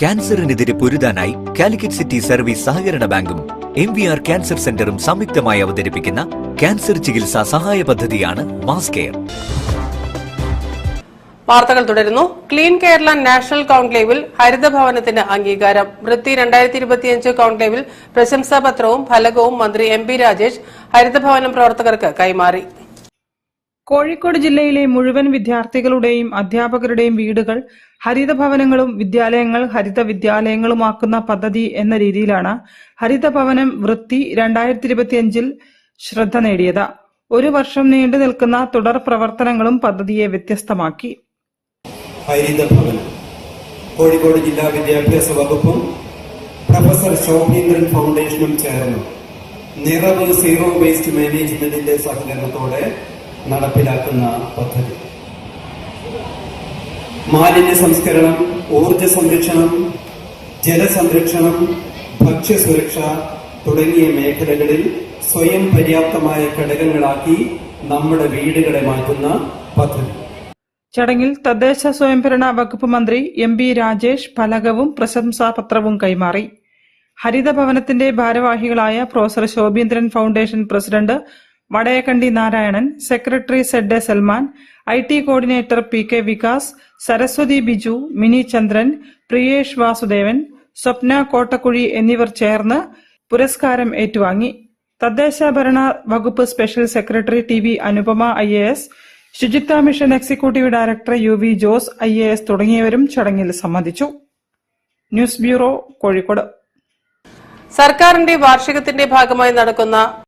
ക്യാൻസറിനെതിരെ പൊരുതാനായി Calicut city service സഹകരണ ബാങ്കും എം വി ആർ ക്യാൻസർ സെന്ററും സംയുക്തമായി അവതരിപ്പിക്കുന്ന ക്യാൻസർ ചികിത്സാ സഹായ പദ്ധതിയാണ് മാസ് കെയർ. വാർത്തകൾ തുടരുന്നു. ക്ലീൻ കേരള നാഷണൽ കോൺക്ലേവിൽ ഹരിതഭവനത്തിന് അംഗീകാരം. വൃത്തി രണ്ടായിരത്തി ഇരുപത്തിയഞ്ച് കോൺക്ലേവിൽ പ്രശംസാപത്രവും ഫലകവും മന്ത്രി എം പി രാജേഷ് ഹരിതഭവനം പ്രവർത്തകർക്ക് കൈമാറി. കോഴിക്കോട് ജില്ലയിലെ മുഴുവൻ വിദ്യാർത്ഥികളുടെയും അധ്യാപകരുടെയും വീടുകൾ ഹരിത ഭവനങ്ങളും വിദ്യാലയങ്ങൾ ഹരിത വിദ്യാലയങ്ങളുമാക്കുന്ന പദ്ധതി എന്ന രീതിയിലാണ് ഹരിത ഭവനം വൃത്തി രണ്ടായിരത്തി ഇരുപത്തിയഞ്ചിൽ ശ്രദ്ധ നേടിയത്. ഒരു വർഷം നീണ്ടു നിൽക്കുന്ന തുടർ പ്രവർത്തനങ്ങളും പദ്ധതിയെ വ്യത്യസ്തമാക്കി. ഹരിതഭവൻ കോഴിക്കോട് ജില്ലാ വിദ്യാഭ്യാസ വകുപ്പും പ്രൊഫസർ ശോഭീന്ദ്രൻ ഫൗണ്ടേഷനും ചേർന്ന്. നിറവ് സീറോ വേസ്റ്റ് മാനേജ്മെന്റിന്റെ സഹകരണത്തോടെ നടപ്പിലാക്കുന്ന പദ്ധതി. മാലിന്യ സംസ്കരണം ഊർജ സംരക്ഷണം ജലസംരക്ഷണം ഭക്ഷ്യസുരക്ഷ തുടങ്ങിയ മേഖലകളിൽ സ്വയം പര്യാപ്തമായ ഘടകങ്ങളാക്കി നമ്മുടെ വീടുകളെ മാറ്റുന്ന പദ്ധതി. ചടങ്ങിൽ തദ്ദേശ സ്വയംഭരണ വകുപ്പ് മന്ത്രി എം ബി രാജേഷ് ഫലകവും പ്രശംസാപത്രവും കൈമാറി. ഹരിതഭവനത്തിന്റെ ഭാരവാഹികളായ professor Shobhindran foundation president Vadayakkandi Narayanan secretary Z A Salman I T coordinator P K Vikas Saraswathi Biju Mini Chandran Priyesh Vasudevan Swapna Kottakkuzhi എന്നിവർ ചേർന്ന് പുരസ്കാരം ഏറ്റുവാങ്ങി. തദ്ദേശ ഭരണ വകുപ്പ് special secretary T V Anupama I A S ശുചിത്വ mission executive director U V Jose I A S തുടങ്ങിയവരും ചടങ്ങിൽ സംബന്ധിച്ചു. News bureau Kozhikode. സർക്കാരിന്റെ വാർഷികത്തിന്റെ ഭാഗമായി നടക്കുന്ന